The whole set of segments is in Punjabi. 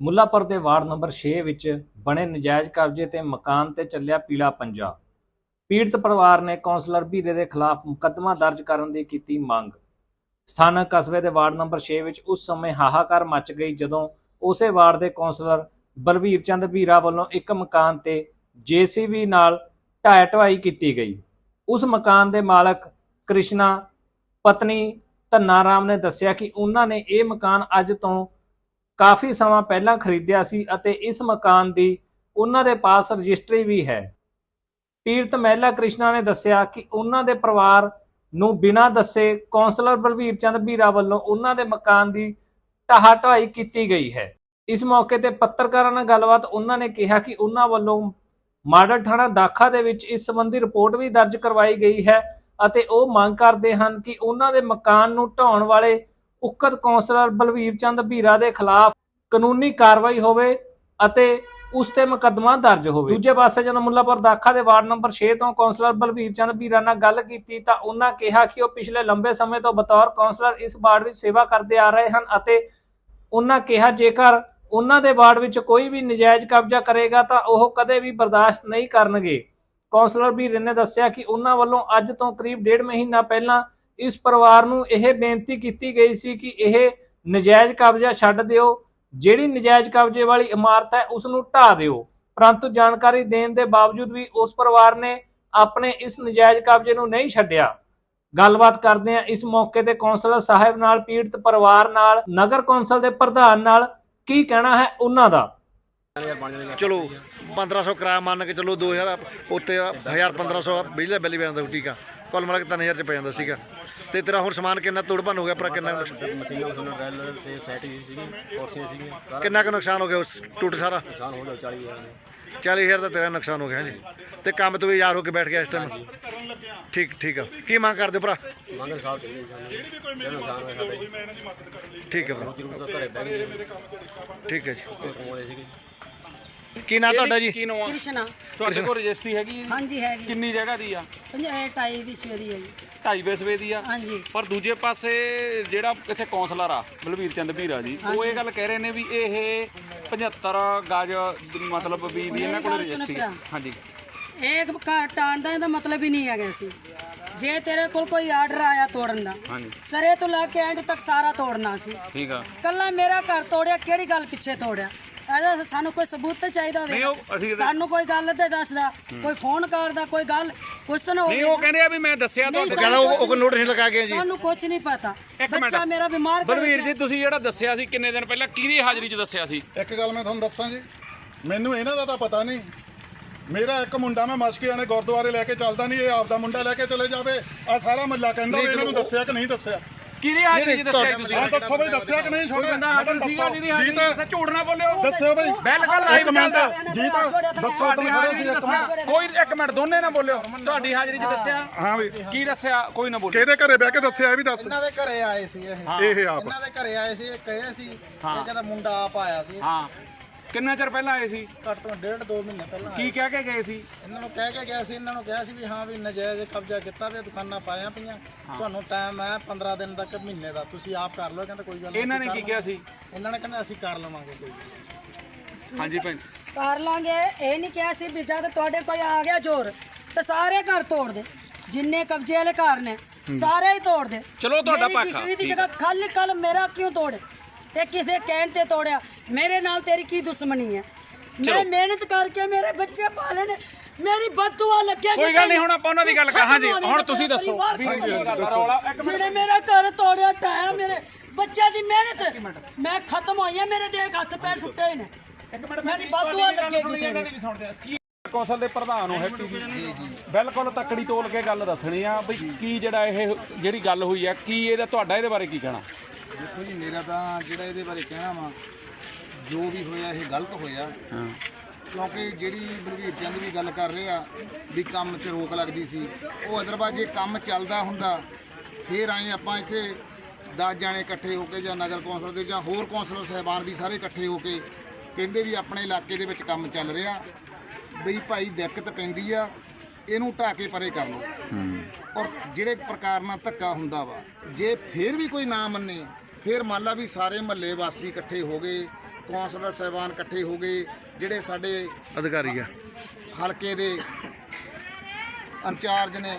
ਮੁੱਲਾਪੁਰ ਦੇ ਵਾਰਡ ਨੰਬਰ 6 ਵਿੱਚ ਬਣੇ ਨਜਾਇਜ਼ ਕਬਜ਼ੇ ਤੇ ਮਕਾਨ ਤੇ ਚੱਲਿਆ ਪੀਲਾ ਪੰਜਾ। ਪੀੜਤ ਪਰਿਵਾਰ ਨੇ ਕੌਂਸਲਰ ਵੀਰੇ ਦੇ ਖਿਲਾਫ ਮੁਕੱਦਮਾ ਦਰਜ ਕਰਨ ਦੀ ਕੀਤੀ ਮੰਗ। ਸਥਾਨਕ ਕਸਬੇ ਦੇ ਵਾਰਡ ਨੰਬਰ 6 ਵਿੱਚ ਉਸ ਸਮੇਂ ਹਾਹਾਕਾਰ ਮਚ ਗਈ ਜਦੋਂ ਉਸੇ ਵਾਰਡ ਦੇ ਕੌਂਸਲਰ ਬਲਵੀਰ ਚੰਦ ਵੀਰਾ ਵੱਲੋਂ ਇੱਕ ਮਕਾਨ ਤੇ ਜੀਸੀਬੀ ਨਾਲ ਢਾਇ ਢਵਾਈ ਕੀਤੀ ਗਈ। ਉਸ ਮਕਾਨ ਦੇ ਮਾਲਕ ਕ੍ਰਿਸ਼ਨਾ, ਪਤਨੀ ਧੰਨਾ ਰਾਮ ਨੇ ਦੱਸਿਆ ਕਿ ਉਹਨਾਂ ਨੇ ਇਹ ਮਕਾਨ ਅੱਜ ਤੋਂ ਕਾਫੀ ਸਮਾਂ ਪਹਿਲਾਂ ਖਰੀਦਿਆ ਸੀ ਅਤੇ ਇਸ ਮਕਾਨ ਦੀ ਉਹਨਾਂ ਦੇ ਪਾਸ ਰਜਿਸਟਰੀ ਵੀ ਹੈ। ਪੀੜਤ ਮਹਿਲਾ ਕ੍ਰਿਸ਼ਨਾ ਨੇ ਦੱਸਿਆ ਕਿ ਉਹਨਾਂ ਦੇ ਪਰਿਵਾਰ ਨੂੰ ਬਿਨਾਂ ਦੱਸੇ ਕੌਂਸਲਰ ਬਲਵੀਰ ਚੰਦ ਬੀਰਾ ਵੱਲੋਂ ਉਹਨਾਂ ਦੇ ਮਕਾਨ ਦੀ ਢਾਹ ਢਾਈ ਕੀਤੀ ਗਈ ਹੈ। ਇਸ ਮੌਕੇ ਤੇ ਪੱਤਰਕਾਰਾਂ ਨਾਲ ਗੱਲਬਾਤ ਉਹਨਾਂ ਨੇ ਕਿਹਾ ਕਿ ਉਹਨਾਂ ਵੱਲੋਂ ਮਾਡਲ ਥਾਣਾ ਦਾਖਾ ਦੇ ਵਿੱਚ ਇਸ ਸੰਬੰਧੀ ਰਿਪੋਰਟ ਵੀ ਦਰਜ ਕਰਵਾਈ ਗਈ ਹੈ ਅਤੇ ਉਹ ਮੰਗ ਕਰਦੇ ਹਨ ਕਿ ਉਹਨਾਂ ਦੇ ਮਕਾਨ ਨੂੰ ਢਾਉਣ ਵਾਲੇ ਉਕਤ ਕੌਂਸਲਰ ਬਲਵੀਰ ਚੰਦ ਭੀਰਾ ਦੇ ਖਿਲਾਫ ਕਾਨੂੰਨੀ ਕਾਰਵਾਈ ਹੋਵੇ ਅਤੇ ਉਸ ਤੇ ਮੁਕੱਦਮਾ ਦਰਜ ਹੋਵੇ। ਦੂਜੇ ਪਾਸੇ ਜਦੋਂ ਮੁੱਲਾਪੁਰ ਦਾਖਾ ਦੇ ਵਾਰਡ ਨੰਬਰ 6 ਤੋਂ ਕੌਂਸਲਰ ਬਲਵੀਰ ਚੰਦ ਭੀਰਾ ਨਾਲ ਗੱਲ ਕੀਤੀ ਤਾਂ ਉਹਨਾਂ ਕਿਹਾ ਕਿ ਉਹ ਪਿਛਲੇ ਲੰਬੇ ਸਮੇਂ ਤੋਂ ਬਤੌਰ ਕੌਂਸਲਰ ਇਸ ਵਾਰਡ ਵਿੱਚ ਸੇਵਾ ਕਰਦੇ ਆ ਰਹੇ ਹਨ ਅਤੇ ਉਹਨਾਂ ਕਿਹਾ ਜੇਕਰ ਉਹਨਾਂ ਦੇ ਵਾਰਡ ਵਿੱਚ ਕੋਈ ਵੀ ਨਜਾਇਜ਼ ਕਬਜ਼ਾ ਕਰੇਗਾ ਤਾਂ ਉਹ ਕਦੇ ਵੀ ਬਰਦਾਸ਼ਤ ਨਹੀਂ ਕਰਨਗੇ। ਕੌਂਸਲਰ ਵੀਰੇ ਨੇ ਦੱਸਿਆ ਕਿ ਉਹਨਾਂ ਵੱਲੋਂ ਅੱਜ ਤੋਂ ਕਰੀਬ ਡੇਢ ਮਹੀਨਾ ਪਹਿਲਾਂ ਇਸ ਪਰਿਵਾਰ ਨੂੰ ਇਹ ਬੇਨਤੀ ਕੀਤੀ ਗਈ ਸੀ ਕਿ ਇਹ ਨਜਾਇਜ਼ ਕਬਜ਼ਾ ਛੱਡ ਦਿਓ, ਜਿਹੜੀ ਨਜਾਇਜ਼ ਕਬਜ਼ੇ ਵਾਲੀ ਇਮਾਰਤ ਹੈ ਉਸ ਨੂੰ ਢਾਹ ਦਿਓ। ਪਰੰਤੂ ਜਾਣਕਾਰੀ ਦੇਣ ਦੇ ਬਾਵਜੂਦ ਵੀ ਉਸ ਪਰਿਵਾਰ ਨੇ ਆਪਣੇ ਇਸ ਨਜਾਇਜ਼ ਕਬਜ਼ੇ ਨੂੰ ਨਹੀਂ ਛੱਡਿਆ। ਗੱਲਬਾਤ ਕਰਦੇ ਆ ਇਸ ਮੌਕੇ ਤੇ ਕੌਂਸਲਰ ਸਾਹਿਬ ਨਾਲ, ਪੀੜਤ ਪਰਿਵਾਰ ਨਾਲ, ਨਗਰ ਕੌਂਸਲ ਦੇ ਪ੍ਰਧਾਨ ਨਾਲ ਕੀ ਕਹਿਣਾ ਹੈ ਉਹਨਾਂ ਦਾ? ਚਲੋ 1500 ਕਿਰਾਇਆ ਮੰਨ ਕੇ ਚਲੋ 2000 ਉੱਤੇ 1000 1500 ਬਿਜਲੀ ਬਿੱਲ ਵੀ ਆਉਂਦਾ, ਠੀਕ ਆ। ਕੁੱਲ ਮਿਲਾ ਕੇ 3000 ਚ ਪੈ ਜਾਂਦਾ ਸੀਗਾ। ਤੇ ਤੇਰਾ ਹੁਣ ਸਮਾਨ ਕਿੰਨਾ ਤੋੜ ਭੰਨ ਹੋ ਗਿਆ ਪਰ ਕਿੰਨਾ ਮਸ਼ੀਨਾਂ ਮਸ਼ੀਨਾਂ ਰੈਲ ਤੇ ਸੈਟ ਹੀ ਸੀਗੀ ਕੁਰਸੀਆਂ ਸੀਗੀਆਂ ਸਾਰਾ ਕਿੰਨਾ ਕੁ ਨੁਕਸਾਨ ਹੋ ਗਿਆ ਉਸ ਟੁੱਟ ਸਾਰਾ? ਨੁਕਸਾਨ ਹੋ ਗਿਆ 40000 ਦੇ। 40000 ਦਾ ਤੇਰਾ ਨੁਕਸਾਨ ਹੋ ਗਿਆ ਜੀ ਤੇ ਕੰਮ ਤੋਂ ਵੀ ਯਾਰ ਹੋ ਕੇ ਬੈਠ ਗਿਆ ਇਸ ਟਾਈਮ ਠੀਕ ਠੀਕ ਆ। ਕੀ ਮੰਗ ਕਰਦੇ ਹੋ ਭਰਾ? ਮੰਗਲ ਸਾਹਿਬ ਚਾਹੀਦੇ ਸਾਨੂੰ। ਜਿਹੜਾ ਨੁਕਸਾਨ ਹੋਇਆ ਸਾਡਾ ਜੀ। ਠੀਕ ਹੈ ਭਰਾ। ਰੋਟੀ ਰੋਟੀ ਤਾਂ ਘਰੇ ਬਹਿ ਗਏ। ਠੀਕ ਹੈ ਜੀ। ਤੇ ਕਮਾਉਂਦੇ ਸੀਗੇ। ਕੀ ਨਾਂ ਤੁਹਾਡਾ ਜੀ? ਕੀ ਨਾਮ ਆ? ਕ੍ਰਿਸ਼ਨਾ। ਤੁਹਾਡੇ ਕੋਲ ਰਜਿਸਟਰੀ ਹੈਗੀ ਜੀ? ਹਾਂਜੀ ਹੈਗੀ ਕਿੰਨੀ ਜਗ੍ਹਾ ਦੀ ਆ? ਪੰਜਾਹ ਢਾਈ ਵਿਸਵੇ ਦੀ ਹੈ ਜੀ। ਢਾਈ ਵਿਸਵੇ ਦੀ ਆ? ਹਾਂਜੀ। ਪਰ ਦੂਜੇ ਪਾਸੇ ਜਿਹੜਾ ਇੱਥੇ ਕੌਂਸਲਰ ਆ ਬਲਵੀਰ ਚੰਦ ਭੀਰਾ ਜੀ ਉਹ ਇਹ ਗੱਲ ਕਹਿ ਰਹੇ ਨੇ ਵੀ ਇਹ 75 ਗਜ ਮਤਲਬ ਵੀ ਵੀ ਇਹਨਾਂ ਕੋਲ ਰਜਿਸਟਰੀ ਆ। ਹਾਂਜੀ। ਇੱਕ ਘਰ ਟਾਣ ਦਾ ਇਹਦਾ ਮਤਲਬ ਹੀ ਨਹੀਂ ਹੈਗਾ ਸੀ। ਜੇ ਤੇਰੇ ਕੋਲ ਕੋਈ ਆਰਡਰ ਆਇਆ ਤੋੜਨ ਦਾ ਹਾਂਜੀ। ਸਰੇ ਤੋਂ ਲੈ ਕੇ ਐਂਡ ਤੱਕ ਸਾਰਾ ਤੋੜਨਾ ਸੀ। ਠੀਕ ਆ। ਕੱਲਾ ਮੇਰਾ ਘਰ ਤੋੜਿਆ ਕਿਹੜੀ ਗੱਲ ਪਿੱਛੇ ਤੋੜਿਆ? ਇਹਦਾ ਸਾਨੂੰ ਕੋਈ ਸਬੂਤ ਤੇ ਚਾਹੀਦਾ ਨਹੀਂ ਹੋਵੇ ਉਹ ਅਸੀਂ ਸਾਨੂੰ ਕੋਈ ਗੱਲ ਤੇ ਦੱਸਦਾ। ਕੋਈ ਫੋਨ ਕਰਦਾ ਕੋਈ ਗੱਲ ਕੁਛ ਤਾਂ ਨਾ ਨਹੀਂ ਹੋਵੇ ਉਹ ਕਹਿੰਦੇ ਆ ਵੀ ਮੈਂ ਦੱਸਿਆ ਨਹੀਂ, ਤੁਹਾਨੂੰ ਕਹਿੰਦਾ ਉਹ ਉਹ ਨੋਟਿਸ ਲਗਾ ਕੇ ਜੀ। ਸਾਨੂੰ ਕੁਝ ਨਹੀਂ ਪਤਾ। ਇੱਕ ਮਿੰਟ। ਬੱਚਾ ਮੇਰਾ ਬਿਮਾਰ ਕਰੇ ਬਲਵੀਰ ਜੀ ਤੁਸੀਂ ਜਿਹੜਾ ਦੱਸਿਆ ਸੀ ਕਿੰਨੇ ਦਿਨ ਪਹਿਲਾਂ ਕਿਹਦੀ ਹਾਜ਼ਰੀ 'ਚ ਦੱਸਿਆ ਸੀ? ਇੱਕ ਗੱਲ ਮੈਂ ਤੁਹਾਨੂੰ ਦੱਸਾਂ ਜੀ। ਮੈਨੂੰ ਇਹਨਾਂ ਦਾ ਤਾਂ ਪਤਾ ਨਹੀਂ। ਮੇਰਾ ਇੱਕ ਮੁੰਡਾ ਮੈਂ ਮਸਕੀਆਂ ਨੇ ਗੁਰਦੁਆਰੇ ਲੈ ਕੇ ਚੱਲਦਾ ਨਹੀਂ ਇਹ ਆਪਦਾ ਮੁੰਡਾ ਲੈ ਕੇ ਚਲੇ ਜਾਵੇ। ਆ ਸਾਰਾ ਮੱਲਾ ਕਹਿੰਦਾ ਵੀ ਇਹਨਾਂ ਨੂੰ ਦੱਸਿਆ ਕਿ ਨਹੀਂ ਦੱਸਿਆ। ਕਿਹਦੀ ਹਾਜ਼ਰੀ 'ਚ ਦੱਸਿਆ ਤੁਸੀਂ? ਹਾਂ ਦੱਸੋ ਬਈ ਦੱਸਿਆ ਕਿ ਨਹੀਂ ਕੋਈ ਛੋਟੇ ਹਾਜ਼ਰੀ 'ਚ ਜੀਤ ਦੱਸਿਆ ਝੂਠ ਨਾ ਬੋਲਿਓ। ਦੱਸਿਓ ਬਈ। ਬਿਲਕੁਲ ਇੱਕ ਲਾਈਵ ਮਿੰਟ ਚੱਲਦਾ। ਜੀਤ ਦੱਸੋ ਤੁਸੀਂ ਖੜੇ ਸੀ ਇੱਕ ਮਿੰਟ। ਕੋਈ ਇੱਕ ਮਿੰਟ ਦੋਨੇ ਨਾ ਬੋਲਿਓ। ਤੁਹਾਡੀ ਹਾਜ਼ਰੀ 'ਚ ਦੱਸਿਆ। ਹਾਂ ਵੀ ਕੀ ਦੱਸਿਆ? ਕੋਈ ਨਾ ਬੋਲਿਓ। ਕਿਹਦੇ ਘਰੇ ਬਹਿ ਕੇ ਦੱਸਿਆ ਇਹ ਵੀ ਦੱਸ। ਇਹਨਾਂ ਦੇ ਘਰੇ ਆਏ ਸੀ ਇਹ। ਇਹ ਆਪ। ਇਹਨਾਂ ਦੇ ਘਰੇ ਆਏ ਸੀ ਇਹ ਕਹੇ ਸੀ ਇਹ ਕਹਿੰਦਾ ਮੁੰਡਾ ਆਪ ਆਇਆ ਸੀ। ਹਾਂ। ਕਿੰਨਾ ਚਿਰ ਪਹਿਲਾਂ ਆਏ ਸੀ? ਘੱਟ ਤੋਂ ਡੇਢ ਦੋ ਮਹੀਨੇ ਪਹਿਲਾਂ। ਕੀ ਕਹਿ ਕੇ ਗਏ ਸੀ? ਇਹਨਾਂ ਨੂੰ ਕਹਿ ਕੇ ਗਿਆ ਸੀ ਇਹਨਾਂ ਨੂੰ ਕਿਹਾ ਸੀ ਵੀ ਹਾਂ ਵੀ ਨਜਾਇਜ਼ ਕਬਜ਼ਾ ਕੀਤਾ ਵੀ ਦੁਕਾਨਾਂ ਪਾਇਆ ਪਈਆਂ। ਤੁਹਾਨੂੰ ਟਾਈਮ ਹੈ 15 ਦਿਨ ਤੱਕ ਮਹੀਨੇ ਦਾ। ਤੁਸੀਂ ਆਪ ਕਰ ਲਓ ਕਹਿੰਦਾ ਕੋਈ ਗੱਲ ਨਹੀਂ ਇਹਨਾਂ ਨੇ ਅਸੀਂ ਕੀ ਕਰ ਕਿਹਾ ਸੀ? ਲਵਾਂਗੇ। ਇਹਨਾਂ ਨੇ ਕਹਿੰਦਾ ਅਸੀਂ ਕਰ ਲਵਾਂਗੇ ਕੋਈ ਗੱਲ ਨਹੀਂ। ਹਾਂਜੀ ਭੈਣ। ਕਰ ਲਾਂਗੇ ਇਹ ਨਹੀਂ ਕਿਹਾ ਸੀ ਵੀ ਜਦ ਤੁਹਾਡੇ ਕੋਈ ਆ ਗਿਆ ਜ਼ੋਰ ਤੇ ਸਾਰੇ ਘਰ ਤੋੜ ਦੇ। ਜਿੰਨੇ ਕਬਜ਼ੇ ਵਾਲੇ ਘਰ ਨੇ ਸਾਰੇ ਹੀ ਤੋੜ ਦੇ। ਚਲੋ ਤੁਹਾਡਾ ਮੇਰੀ ਪੱਖ ਆ, ਬਿਜਲੀ ਦੀ ਠੀਕ ਜਗ੍ਹਾ ਖਾਲੀ ਕੱਲ ਮੇਰਾ ਕਿਉਂ ਤੋੜੇ? ਇਹ ਕਿਸੇ ਕਹਿਣ ਤੇ ਤੋੜਿਆ। ਮੇਰੇ ਨਾਲ ਤੇਰੀ ਕੀ ਦੁਸ਼ਮਣੀ ਹੈ? ਮੈਂ ਮਿਹਨਤ ਕਰਕੇ ਮੇਰੇ ਬੱਚੇ ਪਾਲੇ ਨੇ ਮੇਰੀ ਬਦਦੁਆ ਲੱਗੇਗੀ ਕੋਈ ਗੱਲ ਨਹੀਂ ਹੁਣ ਆਪਾਂ ਉਹਨਾਂ ਦੀ ਗੱਲ ਕਰ ਹਾਂਜੀ ਹੋਣੇ ਤੁਸੀਂ ਦੱਸੋ। ਜਿਹਨੇ ਮੇਰਾ ਘਰ ਤੋੜਿਆ ਟਾਇਆ ਮੇਰੇ ਬੱਚਿਆਂ ਦੀ ਮਿਹਨਤ ਮੈਂ ਖਤਮ ਹੋਈ ਆ ਮੇਰੇ ਦੇਖ ਹੱਥ ਪੈਰ ਟੁੱਟੇ ਨੇ। ਇੱਕ ਮਿੰਟ ਮੇਰੀ ਬਦਦੁਆ ਲੱਗੇਗੀ ਕੌਂਸਲ ਦੇ ਪ੍ਰਧਾਨ ਹੋ ਹੈਪੀ ਜੀ। ਬਿਲਕੁਲ ਤੱਕੜੀ ਤੋਲ ਕੇ ਗੱਲ ਦੱਸਣੀ ਆ ਵੀ ਕੀ ਜਿਹੜਾ ਇਹ ਜਿਹੜੀ ਗੱਲ ਹੋਈ ਆ ਕੀ ਇਹਦਾ ਤੁਹਾਡਾ ਇਹਦੇ ਬਾਰੇ ਕੀ ਕਹਿਣਾ? ਦੇਖੋ ਜੀ ਮੇਰਾ ਤਾਂ ਜਿਹੜਾ ਇਹਦੇ ਬਾਰੇ ਕਹਿਣਾ ਵਾ ਜੋ ਵੀ ਹੋਇਆ ਇਹ ਗਲਤ ਹੋਇਆ। ਕਿਉਂਕਿ ਜਿਹੜੀ ਬਲਵੀਰ ਚੰਦ ਵੀ ਗੱਲ ਕਰ ਰਹੇ ਆ ਵੀ ਕੰਮ 'ਚ ਰੋਕ ਲੱਗਦੀ ਸੀ ਉਹ ਅਦਰਵਾਇਜ਼ ਜੇ ਕੰਮ ਚੱਲਦਾ ਹੁੰਦਾ ਫੇਰ ਆਏ ਆਪਾਂ ਇੱਥੇ 10 ਜਾਣੇ ਇਕੱਠੇ ਹੋ ਕੇ ਜਾਂ ਨਗਰ ਕੌਂਸਲ ਦੇ ਜਾਂ ਹੋਰ ਕੌਂਸਲਰ ਸਹਿਬਾਨ ਵੀ ਸਾਰੇ ਇਕੱਠੇ ਹੋ ਕੇ ਕਹਿੰਦੇ ਵੀ ਆਪਣੇ ਇਲਾਕੇ ਦੇ ਵਿੱਚ ਕੰਮ ਚੱਲ ਰਿਹਾ ਬਈ ਭਾਈ ਦਿੱਕਤ ਪੈਂਦੀ ਆ ਇਹਨੂੰ ਢਾਹ ਕੇ ਪਰੇ ਕਰ ਲਓ। ਔਰ ਜਿਹੜੇ ਪ੍ਰਕਾਰ ਨਾਲ ਧੱਕਾ ਹੁੰਦਾ ਵਾ ਜੇ ਫੇਰ ਵੀ ਕੋਈ ਨਾ ਮੰਨੇ ਫੇਰ ਮੰਨ ਲਾ ਵੀ ਸਾਰੇ ਮਹੱਲੇ ਵਾਸੀ ਇਕੱਠੇ ਹੋ ਗਏ ਕੌਂਸਲਰ ਸਾਹਿਬਾਨ ਇਕੱਠੇ ਹੋ ਗਏ ਜਿਹੜੇ ਸਾਡੇ ਅਧਿਕਾਰੀ ਆ। ਹਲਕੇ ਦੇ ਇੰਚਾਰਜ ਨੇ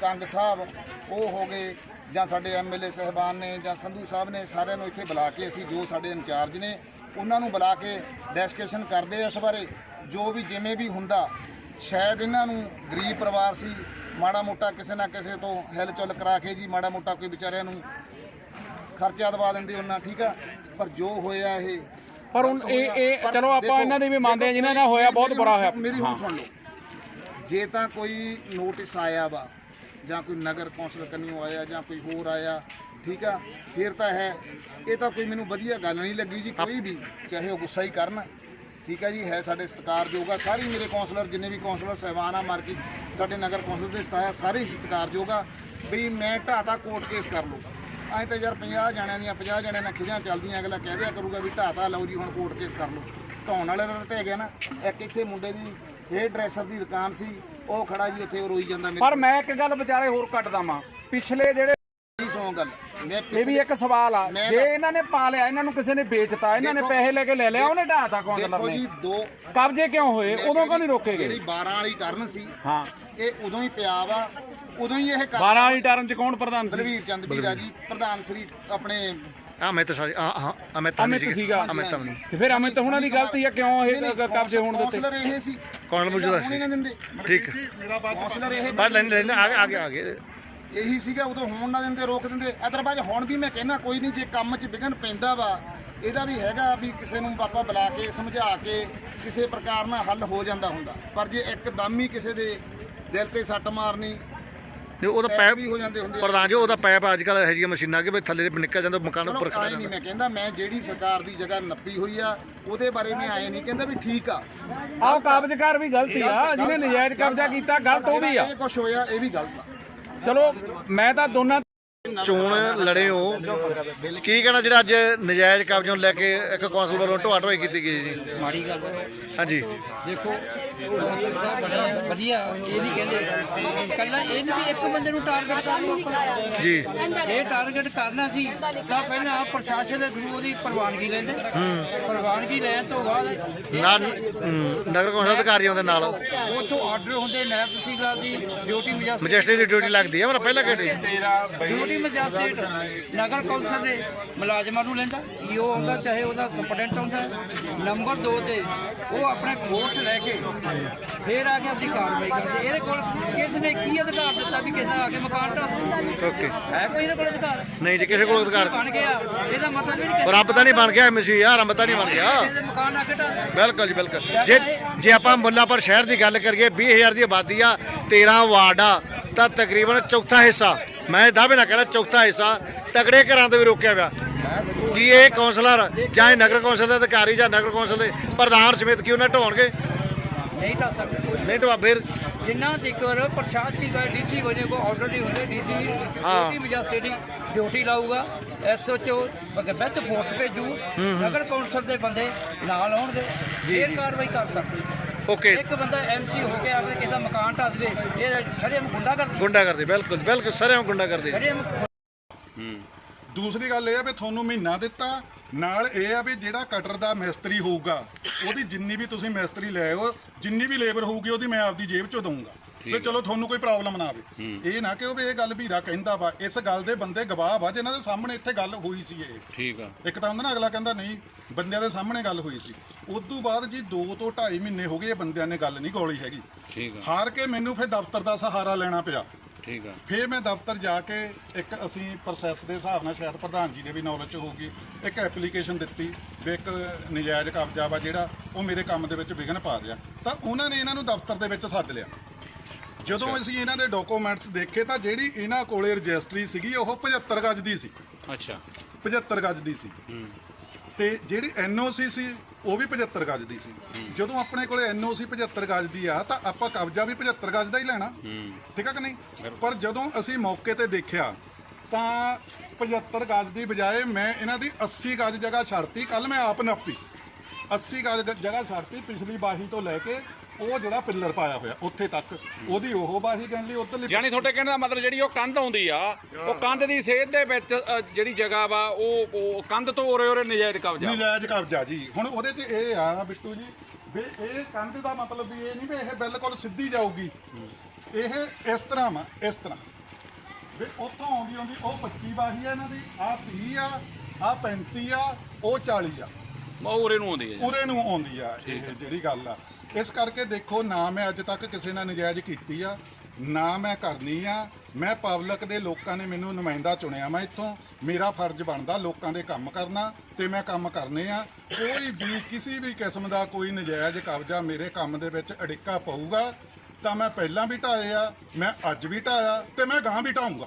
ਕੰਗ ਸਾਹਿਬ ਉਹ ਹੋ ਗਏ ਜਾਂ ਸਾਡੇ ਐਮਐਲਏ ਸਹਿਬਾਨ ਨੇ ਜਾਂ ਸੰਧੂ ਸਾਹਿਬ ਨੇ ਸਾਰਿਆਂ ਨੂੰ ਇੱਥੇ ਬੁਲਾ ਕੇ ਅਸੀਂ ਜੋ ਸਾਡੇ ਇੰਚਾਰਜ ਨੇ ਉਹਨਾਂ ਨੂੰ ਬੁਲਾ ਕੇ ਡਿਸਕਸ਼ਨ ਕਰਦੇ ਆ ਇਸ ਬਾਰੇ। ਜੋ ਵੀ ਜਿਵੇਂ ਵੀ ਹੁੰਦਾ ਸ਼ਾਇਦ ਇਹਨਾਂ ਨੂੰ ਗਰੀਬ ਪਰਿਵਾਰ ਸੀ ਮਾੜਾ ਮੋਟਾ ਕਿਸੇ ਨਾ ਕਿਸੇ ਤੋਂ ਹਿਲ ਚੁੱਲ ਕਰਾ ਕੇ ਜੀ ਮਾੜਾ ਮੋਟਾ ਕੋਈ ਵਿਚਾਰਿਆਂ ਨੂੰ ਖਰਚਾ ਦਵਾ ਦਿੰਦੇ ਉਹਨਾਂ ਠੀਕ ਆ? ਪਰ ਜੋ ਹੋਇਆ ਇਹ ਪਰ ਹੁਣ ਇਹ ਇਹ ਚਲੋ ਆਪਾਂ ਇਹਨਾਂ ਦੀ ਵੀ ਮੰਨਦੇ ਹਾਂ ਜਿਨ੍ਹਾਂ ਨਾਲ ਹੋਇਆ ਬਹੁਤ ਬੁਰਾ ਹੋਇਆ। ਮੇਰੀ ਹੁਣ ਸੁਣ ਲਓ। ਜੇ ਤਾਂ ਕੋਈ ਨੋਟਿਸ ਆਇਆ ਵਾ ਜਾਂ ਕੋਈ ਨਗਰ ਕੌਂਸਲ ਕੰਨਿਓ ਆਇਆ ਜਾਂ ਕੋਈ ਹੋਰ ਆਇਆ ਠੀਕ ਆ? ਫਿਰ ਤਾਂ ਹੈ ਇਹ ਤਾਂ ਕੋਈ ਮੈਨੂੰ ਵਧੀਆ ਗੱਲ ਨਹੀਂ ਲੱਗੀ ਜੀ ਕੋਈ ਵੀ ਚਾਹੇ ਉਹ ਗੁੱਸਾ ਹੀ ਕਰਨ। ਠੀਕ ਆ ਜੀ, ਹੈ ਸਾਡੇ ਸਤਿਕਾਰਯੋਗ ਆ। ਸਾਰੇ ਮੇਰੇ ਕੌਂਸਲਰ, ਜਿੰਨੇ ਵੀ ਕੌਂਸਲਰ, ਸਹਿਬਾਨ ਆ, ਮਾਰਕੀ, ਸਾਡੇ ਨਗਰ ਕੌਂਸਲ ਦੇ ਸਤਾਇਆ, ਸਾਰੇ ਸਤਿਕਾਰਯੋਗ ਆ। ਵੀ ਮੈਂ ਢਾਤਾ ਕੋਰਟ ਕੇਸ ਕਰ ਲਓ ਐਂ ਤਾਂ ਯਾਰ 50 ਜਣਿਆਂ ਦੀਆਂ 50 ਜਣਿਆਂ ਨਾਲ ਖਿਜਾਂ ਚੱਲਦੀਆਂ, ਅਗਲਾ ਕਹਿ ਦਿਆ ਕਰੂਗਾ ਵੀ ਢਾਤਾ ਲਓ ਜੀ, ਹੁਣ ਕੋਰਟ ਕੇਸ ਕਰ ਲਓ ਢਾਉਣ ਵਾਲੇ ਦਾ ਤੇ ਗਿਆ ਨਾ, ਇੱਕ ਇੱਥੇ ਮੁੰਡੇ ਦੀ ਹੇਅਰ ਡਰੈਸਰ ਦੀ ਦੁਕਾਨ ਸੀ, ਉਹ ਖੜਾ ਜੀ, ਉੱਥੇ ਰੋਈ ਜਾਂਦਾ ਮੇਰੇ ਪਰ ਮੈਂ ਇੱਕ ਗੱਲ ਵਿਚਾਰੇ ਹੋਰ ਕੱਟਦਾ ਵਾਂ। ਪਿਛਲੇ ਜਿਹੜੇ ਕੀ ਸੌ ਗੱਲ। ਮੈਂ ਇਹ ਵੀ ਇੱਕ ਸਵਾਲ ਆ। ਮੈਂ ਜੇ ਦੱਸ- ਇਹਨਾਂ ਨੇ ਪਾ ਲਿਆ ਇਹਨਾਂ ਨੂੰ ਕਿਸੇ ਨੇ ਵੇਚਤਾ ਇਹਨਾਂ ਨੇ ਦੇਖੋ- ਪੈਸੇ ਲੈ ਕੇ ਲੈ ਲਿਆ ਉਹਨੇ ਢਾਤਾ ਕੌਂਸਲਰ ਦੇਖੋ ਨੇ। ਜੀ ਦੋ ਕਬਜ਼ੇ ਕਿਉਂ ਹੋਏ? ਉਦੋਂ ਕਿਉਂ ਨਹੀਂ ਰੋਕੇ ਜਿਹੜੀ ਗਏ 12 ਵਾਲੀ ਟਰਨ ਸੀ ਹਾਂ। ਇਹ ਉਦੋਂ ਹੀ ਪਿਆ ਵਾ। ਉਦੋਂ ਹੀ ਇਹ ਕਰ 12 ਵਾਲੀ ਟਰਨ ਚ ਕੌਣ ਪ੍ਰਧਾਨ ਸੀ? ਬਲਵੀਰ ਚੰਦ ਵੀਰਾ ਜੀ ਪ੍ਰਧਾਨ ਸ੍ਰੀ ਆਪਣੇ ਆ ਮੈਂ ਤਾਂ ਸਾਰੀ ਆ ਹਾਂ ਅਮਿਤ ਅਮਿਤ ਸੀਗਾ। ਅਮਿਤ ਅਮਨੀ ਤੇ ਫਿਰ ਅਮਿਤ ਹੁਣਾਂ ਦੀ ਗਲਤੀ ਆ ਕਿਉਂ ਇਹ ਕਬਜ਼ੇ ਹੋਣ ਦਿੱਤੇ? ਕੌਂਸਲਰ ਇਹ ਸੀ। ਕੌਣ ਮੌਜੂਦਾ ਨਾ ਸੀ ਠੀਕ। ਕੌਂਸਲਰ ਇਹ ਬਾਅਦ ਲੈਣ ਲੈਣ ਆ ਆ ਗਿਆ ਆ ਗਿਆ ਇਹੀ ਸੀਗਾ ਉਦੋਂ ਹੋਣ ਨਾ ਦਿੰਦੇ ਰੋਕ ਦਿੰਦੇ। ਅਦਰਵਾਇਜ਼ ਹੁਣ ਵੀ ਮੈਂ ਕਹਿੰਦਾ ਕੋਈ ਨਹੀਂ ਜੇ ਕੰਮ 'ਚ ਵਿਘਨ ਪੈਂਦਾ ਵਾ ਇਹਦਾ ਵੀ ਹੈਗਾ ਵੀ ਕਿਸੇ ਨੂੰ ਪਾਪਾ ਬੁਲਾ ਕੇ ਸਮਝਾ ਕੇ ਕਿਸੇ ਪ੍ਰਕਾਰ ਨਾਲ ਹੱਲ ਹੋ ਜਾਂਦਾ ਹੁੰਦਾ। ਪਰ ਜੇ ਇੱਕਦਮ ਹੀ ਕਿਸੇ ਦੇ ਦਿਲ ਤੇ ਸੱਟ ਮਾਰਨੀ ਨਹੀਂ ਉਹਦਾ ਪੈਪ ਪੈਪ ਵੀ ਹੋ ਜਾਂਦੇ ਹੁੰਦੇ। ਪ੍ਰਧਾਨ ਜੀ ਉਹਦਾ ਪੈਪ ਅੱਜ ਕੱਲ ਇਹੋ ਜਿਹੀਆਂ ਮਸ਼ੀਨਾਂ ਕਿ ਵੀ ਥੱਲੇ ਦੇ ਨਿਕਲ ਜਾਂਦਾ ਮਕਾਨ ਉੱਪਰ ਖੜਾ ਆਏ ਨਹੀਂ ਜਾਂਦਾ। ਮੈਂ ਕਹਿੰਦਾ ਮੈਂ ਜਿਹੜੀ ਸਰਕਾਰ ਦੀ ਜਗ੍ਹਾ ਨੱਪੀ ਹੋਈ ਆ ਉਹਦੇ ਬਾਰੇ ਮੈਂ ਆਏ ਨਹੀਂ ਕਹਿੰਦਾ ਵੀ ਠੀਕ ਆ। ਆਹ ਕਬਜ਼ਕਾਰ ਵੀ ਗਲਤੀ ਆ ਜਿਹਨੇ ਨਜਾਇਜ਼ ਕਬਜ਼ਾ ਕੀਤਾ ਗਲਤ ਉਹ ਵੀ ਆ। ਇਹ ਕੁਝ ਹੋਇਆ ਇਹ ਵੀ ਗਲਤ ਆ। ਚਲੋ ਮੈਂ ਤਾਂ ਦੋਨਾਂ ਚੋਣ ਲੜੇ ਹੋ। ਕੀ ਕਹਿਣਾ ਜਿਹੜਾ ਅੱਜ ਨਜਾਇਜ਼ ਕਬਜ਼ੋਂ ਲੈ ਕੇ ਇੱਕ ਕੌਂਸਲ ਵੱਲੋਂ ਢੋਆ ਢੋਈ ਕੀਤੀ ਗਈ ਜੀ? ਮਾੜੀ ਗੱਲ ਹਾਂਜੀ। ਦੇਖੋ ਵਧੀਆ ਇਹ ਨਹੀਂ ਕਹਿੰਦੇ ਕੱਲਾ ਇਹਨੂੰ ਵੀ ਇੱਕ ਬੰਦੇ ਨੂੰ ਟਾਰਗੇਟ ਕਰ ਲਓ ਆਪਾਂ। ਜੀ। ਇਹ ਟਾਰਗੇਟ ਕਰਨਾ ਸੀ ਤਾਂ ਪਹਿਲਾਂ ਪ੍ਰਸ਼ਾਸਨ ਦੇ ਥਰੂ ਉਹਦੀ ਪ੍ਰਵਾਨਗੀ ਲੈਂਦੇ। ਪ੍ਰਵਾਨਗੀ ਲੈਣ ਤੋਂ ਬਾਅਦ ਇਹ- ਨਾ ਹਮ, ਨਗਰ ਕੌਂਸਲ ਅਧਿਕਾਰੀਆਂ ਦੇ ਨਾਲ। ਉੱਥੋਂ ਆਰਡਰ ਹੁੰਦੇ ਨਾਇਬ ਤਹਿਸੀਲਦਾਰ ਦੀ ਡਿਊਟੀ ਮਜਿਸਟਰੇਟ ਮਜਿਸਟਰੀ ਦੀ ਡਿਊਟੀ ਲੱਗਦੀ ਹੈ ਮੇਰਾ ਪਹਿਲਾਂ ਕਿਹੜੀ? ਡਿਊਟੀ ਮਜਿਸਟਰੇਟ ਨਗਰ ਕੌਂਸਲ ਦੇ ਮੁਲਾਜ਼ਮਾਂ ਨੂੰ ਲੈਂਦਾ। ਈਓ ਆਉਂਦਾ ਚਾਹੇ ਉਹਦਾ ਸੁਪਰਡੈਂਟ ਆਉਂਦਾ ਨੰਬਰ 2 ਤੇ ਉਹ ਆਪਣੇ ਕੋਰਸ ਲੈ ਕੇ ਫੇਰ ਆ ਕੇ ਆਪਣੀ ਕਾਰਵਾਈ ਕਰਦੇ। ਇਹਦੇ ਕੋਲ ਕਿਸ ਨੇ ਕੀ ਅਧਿਕਾਰ ਦਿੱਤਾ ਵੀ ਕਿਸੇ ਆ ਕੇ ਮਕਾਨ ਢਾਹ ਓਕੇ। ਹੈ ਕੋਈ ਇਹਦੇ ਕੋਲ ਅਧਿਕਾਰ? ਨਹੀਂ ਜੀ ਕਿਸੇ ਕੋਲ ਅਧਿਕਾਰ ਬਣ ਗਿਆ। ਇਹਦਾ ਮਤਲਬ ਇਹ ਨਹੀਂ ਉਹ ਰੱਬ ਤਾਂ ਨਹੀਂ ਬਣ ਗਿਆ ਐਮਸੀ ਯਾਰ ਰੱਬ ਤਾਂ ਨਹੀਂ ਬਣ ਗਿਆ। ਕਿਸੇ ਦੇ ਮਕਾਨ ਆ ਕੇ ਢਾਹ ਬਿਲਕੁਲ ਜੀ ਬਿਲਕੁਲ। ਜੇ ਜੇ ਆਪਾਂ ਮੁੱਲਾਪੁਰ ਸ਼ਹਿਰ ਦੀ ਗੱਲ ਕਰੀਏ 20000 ਦੀ ਆਬਾਦੀ ਆ 13 ਵਾਰਡ ਆ ਤਾਂ ਤਕਰੀਬਨ ਚੌਥਾ ਹਿੱਸਾ ਮੈਂ ਦਾਅਵੇ ਨਾਲ ਕਹਿੰਦਾ ਚੌਥਾ ਹਿੱਸਾ ਤਗੜੇ ਘਰਾਂ ਤੋਂ ਵੀ ਰੋਕਿਆ ਪਿਆ। ਕੀ ਇਹ ਕੌਂਸਲਰ ਜਾਂ ਇਹ ਨਗਰ ਕੌਂਸਲ ਦੇ ਅਧਿਕਾਰੀ ਜਾਂ ਨਗਰ ਕੌਂਸਲ ਦੇ ਪ੍ਰਧਾਨ ਸਮੇਤ ਕੀ ਉਹਨਾਂ ਢਾਉਣਗੇ? ਨਹੀਂ ਢਾਹ ਸਕਦੇ। ਨਹੀਂ ਢਵਾ ਫਿਰ ਜਿੰਨਾ ਤੱਕਰ ਪ੍ਰਸ਼ਾਸਕੀ ਦਾ ਡੀਸੀ ਵਜੇ ਕੋ ਆਰਡਰ ਨਹੀਂ ਹੁੰਦੇ ਡੀਸੀ ਹਾਂ। ਡਿਊਟੀ ਮਜਿਸਟਰੇਟ ਡਿਊਟੀ ਲਾਊਗਾ। ਐਸਓਚਓ ਵਿਦ ਫੋਰਸ ਭੇਜੂ ਨਗਰ ਕੌਂਸਲ ਦੇ ਬੰਦੇ ਨਾਲ ਆਉਣਗੇ ਇਹ ਕਾਰਵਾਈ ਕਰ ਸਕਦੇ। ਓਕੇ। ਇੱਕ ਬੰਦਾ ਐਮਸੀ ਹੋ ਕੇ ਆਪਣੇ ਕਿਸੇ ਦਾ ਮਕਾਨ ਢਾਹ ਦੇਵੇ ਇਹ ਖੜੇ ਗੁੰਡਾ ਕਰਦੀ ਗੁੰਡਾ ਕਰਦੇ ਬਿਲਕੁਲ ਬਿਲਕੁਲ ਸਾਰੇ ਗੁੰਡਾ ਕਰਦੇ ਖੜੇ ਦੂਸਰੀ ਗੱਲ ਇਹ ਆ ਵੀ ਤੁਹਾਨੂੰ ਮਹੀਨਾ ਦਿੱਤਾ ਨਾਲ ਇਹ ਆ ਵੀ ਜਿਹੜਾ ਕਟਰ ਦਾ ਮਿਸਤਰੀ ਹੋਊਗਾ ਉਹਦੀ ਜਿੰਨੀ ਵੀ ਤੁਸੀਂ ਮਿਸਤਰੀ ਲੈ ਆਓ ਜਿੰਨੀ ਵੀ ਲੇਬਰ ਹੋਊਗੀ ਉਹਦੀ ਮੈਂ ਆਪਦੀ ਜੇਬ ਚੋਂ ਦਊਂਗਾ। ਵੀ ਚਲੋ ਤੁਹਾਨੂੰ ਕੋਈ ਪ੍ਰੋਬਲਮ ਨਾ ਆਵੇ। ਇਹ ਨਾ ਕਿ ਉਹ ਵੀ ਇਹ ਗੱਲ ਵੀਰਾ ਕਹਿੰਦਾ ਵਾ ਇਸ ਗੱਲ ਦੇ ਬੰਦੇ ਗਵਾਹ ਵਾ ਜਿਨ੍ਹਾਂ ਦੇ ਸਾਹਮਣੇ ਇੱਥੇ ਗੱਲ ਹੋਈ ਸੀ ਇਹ। ਠੀਕ ਆ। ਇੱਕ ਤਾਂ ਹੁੰਦਾ ਨਾ ਅਗਲਾ ਕਹਿੰਦਾ ਨਹੀਂ ਬੰਦਿਆਂ ਦੇ ਸਾਹਮਣੇ ਗੱਲ ਹੋਈ ਸੀ। ਉਸ ਤੋਂ ਬਾਅਦ ਜੀ 2 ਤੋਂ 2.5 ਮਹੀਨੇ ਹੋ ਗਏ ਇਹ ਬੰਦਿਆਂ ਨੇ ਗੱਲ ਨਹੀਂ ਗੋਲੀ ਹੈਗੀ। ਠੀਕ ਆ। ਹਾਰ ਕੇ ਮੈਨੂੰ ਫਿਰ ਦਫ਼ਤਰ ਦਾ ਸਹਾਰਾ ਲੈਣਾ ਪਿਆ। ਠੀਕ ਆ। ਫਿਰ ਮੈਂ ਦਫ਼ਤਰ ਜਾ ਕੇ ਇੱਕ ਅਸੀਂ ਪ੍ਰੋਸੈਸ ਦੇ ਹਿਸਾਬ ਨਾਲ ਸ਼ਾਇਦ ਪ੍ਰਧਾਨ ਜੀ ਦੇ ਵੀ ਨੌਲੇਜ ਹੋਊਗੀ ਇੱਕ ਐਪਲੀਕੇਸ਼ਨ ਦਿੱਤੀ ਵੀ ਇੱਕ ਨਜਾਇਜ਼ ਕਬਜ਼ਾ ਵਾ ਜਿਹੜਾ ਉਹ ਮੇਰੇ ਕੰਮ ਦੇ ਵਿੱਚ ਵਿਘਨ ਪਾ ਰਿਹਾ ਤਾਂ ਉਹਨਾਂ ਨੇ ਇਹਨਾਂ ਨੂੰ ਦਫ਼ਤਰ ਦੇ ਵਿੱਚ ਸੱਦ ਲਿਆ। ਜਦੋਂ ਅਸੀਂ ਇਹਨਾਂ ਦੇ ਡਾਕੂਮੈਂਟਸ ਦੇਖੇ ਤਾਂ ਜਿਹੜੀ ਇਹਨਾਂ ਕੋਲੇ ਰਜਿਸਟਰੀ ਸੀਗੀ ਉਹ 75 ਗਜ ਦੀ ਸੀ। ਅੱਛਾ। 75 ਗਜ ਦੀ ਸੀ। ਤੇ ਜਿਹੜੀ ਐਨਓਸੀ ਸੀ ਉਹ ਵੀ 75 ਗਜ ਦੀ ਸੀ। ਜਦੋਂ ਆਪਣੇ ਕੋਲੇ ਐਨਓਸੀ 75 ਗਜ ਦੀ ਆ ਤਾਂ ਆਪਾਂ ਕਬਜ਼ਾ ਵੀ 75 ਗਜ ਦਾ ਹੀ ਲੈਣਾ। ਠੀਕ ਆ ਕਿ ਨਹੀਂ? ਪਰ ਜਦੋਂ ਅਸੀਂ ਮੌਕੇ ਤੇ ਦੇਖਿਆ ਤਾਂ 75 ਗਜ ਦੀ ਬਜਾਏ ਮੈਂ ਇਹਨਾਂ ਦੀ 80 ਗਜ ਜਗ੍ਹਾ ਛੱਡਤੀ ਕੱਲ ਮੈਂ ਆਪ ਨਾਪੀ। 80 ਗਜ ਜਗ੍ਹਾ ਛੱਡਤੀ ਪਿਛਲੀ ਬਾਹੀ ਤੋਂ ਲੈ ਕੇ ਉਹ ਜਿਹੜਾ ਪਿੱਲਰ ਪਾਇਆ ਹੋਇਆ ਉੱਥੇ ਤੱਕ। ਉਹਦੀ ਉਹ ਬਾਹੀ ਕਹਿਣ ਲਈ ਉਧਰਲੀ ਜਾਨੀ ਤੁਹਾਡੇ ਕਹਿਣ ਦਾ ਮਤਲਬ ਜਿਹੜੀ ਉਹ ਕੰਧ ਆਉਂਦੀ ਆ ਉਹ ਕੰਧ ਦੀ ਸੇਧ ਦੇ ਵਿੱਚ ਅ, ਜਿਹੜੀ ਜਗ੍ਹਾ ਵਾ ਉਹ ਉਹ ਕੰਧ ਤੋਂ ਉਰੇ ਉਰੇ ਨਜਾਇਜ਼ ਕਬਜ਼ਾ। ਨਜਾਇਜ਼ ਕਬਜ਼ਾ ਜੀ। ਹੁਣ ਉਹਦੇ 'ਚ ਇਹ ਆ ਬਿੱਟੂ ਜੀ ਵੀ ਇਹ ਕੰਧ ਦਾ ਮਤਲਬ ਵੀ ਇਹ ਨਹੀਂ ਵੀ ਇਹ ਬਿਲਕੁਲ ਸਿੱਧੀ ਜਾਊਗੀ। ਇਹ ਇਸ ਤਰ੍ਹਾਂ ਵਾ ਇਸ ਤਰ੍ਹਾਂ। ਵੀ ਉੱਥੋਂ ਆਉਂਦੀ ਆਉਂਦੀ ਉਹ 25 ਬਾਹੀ ਆ ਇਹਨਾਂ ਦੀ ਆ 30 ਆ ਆ 35 ਆ ਉਹ 40 ਆ। ਉਹ ਉਰੇ ਨੂੰ ਆਉਂਦੀ ਹੈ ਉਰੇ ਨੂੰ ਆਉਂਦੀ ਆ ਇਹ ਜਿਹੜੀ ਗੱਲ ਆ। ਇਸ ਕਰਕੇ ਦੇਖੋ, ਨਾ ਮੈਂ ਅੱਜ ਤੱਕ ਕਿਸੇ ਨਾਲ ਨਜਾਇਜ਼ ਕੀਤੀ ਆ, ਨਾ ਮੈਂ ਕਰਨੀ ਆ। ਮੈਂ ਪਬਲਿਕ ਦੇ ਲੋਕਾਂ ਨੇ ਮੈਨੂੰ ਨੁਮਾਇੰਦਾ ਚੁਣਿਆ ਮੈਂ ਇੱਥੋਂ। ਮੇਰਾ ਫਰਜ਼ ਬਣਦਾ ਲੋਕਾਂ ਦੇ ਕੰਮ ਕਰਨਾ ਤੇ ਮੈਂ ਕੰਮ ਕਰਨੇ ਆ। ਕੋਈ ਵੀ, ਕਿਸੇ ਵੀ ਕਿਸਮ ਦਾ ਕੋਈ ਨਜਾਇਜ਼ ਕਬਜ਼ਾ ਮੇਰੇ ਕੰਮ ਦੇ ਵਿੱਚ ਅੜਿੱਕਾ ਪਊਗਾ, ਤਾਂ ਮੈਂ ਪਹਿਲਾਂ ਵੀ ਢਾਏ ਆ, ਮੈਂ ਅੱਜ ਵੀ ਢਾਇਆ ਤੇ ਮੈਂ ਗਾਂ ਵੀ ਢਾਊਂਗਾ।